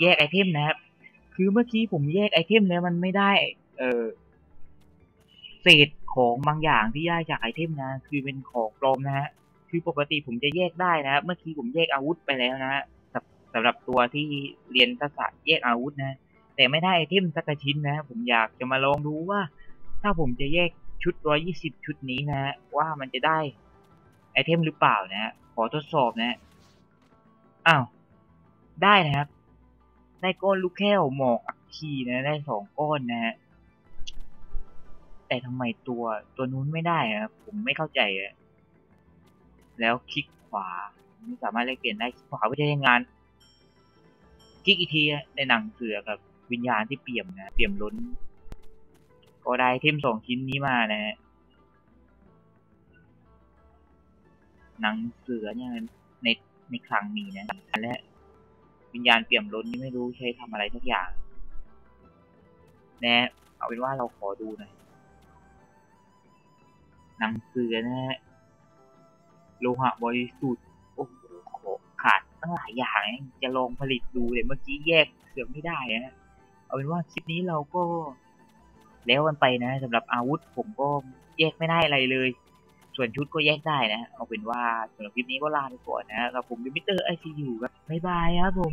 แยกไอเทมนะครับ คือเมื่อกี้ผมแยกไอเทมแล้วมันไม่ได้ เออเศษของบางอย่างที่ได้จากไอเทมนะ คือเป็นของปลอมนะฮะ คือปกติผมจะแยกได้นะครับเมื่อกี้ผมแยกอาวุธไปแล้วนะฮะสำหรับตัวที่เรียนทักษะแยกอาวุธนะ แต่ไม่ได้ไอเทมสักชิ้นนะ ผมอยากจะมาลองดูว่า ถ้าผมจะแยกชุด120ชุดนี้นะฮะว่ามันจะได้ไอเทมหรือเปล่านะฮะขอทดสอบนะฮะอ้าว ได้นะครับ ได้ก้อนลูกแก้วหมอกอัคคีนะ ได้สองก้อนนะฮะแต่ทำไมตัวตัวนู้นไม่ได้อะผมไม่เข้าใจอะแล้วคลิกขวา ไม่สามารถแลกเปลี่ยนได้คลิกขวาเพื่ใช้งานคลิกอีกทีในหนังเสือกับวิญญาณที่เปี่ยมนะเปี่ยมล้น ก็ได้เทมสองชิ้นนี้มานะฮะหนังเสือเนี่ยในในคลังมีนะและ วิญญาณเปี่ยมล้นนี่ไม่รู้ใช้ทำอะไรสักอย่าง แนะเอาเป็นว่าเราขอดูหน่อยหนังเสือนะฮะโลหะบริสุทธิ์โอ้โหขาดตั้งหลายอย่างจะลองผลิตดูเลยเมื่อกี้แยกเสือไม่ได้นะเอาเป็นว่าคลิปนี้เราก็แล้วกันไปนะสำหรับอาวุธผมก็แยกไม่ได้อะไรเลย ส่วนชุดก็แยกได้นะเอาเป็นว่าสำหรับคลิปนี้ก็ลาไปก่อนนะครับผมดิมิเตอร์ไอซียูครับบ๊ายบายครับผม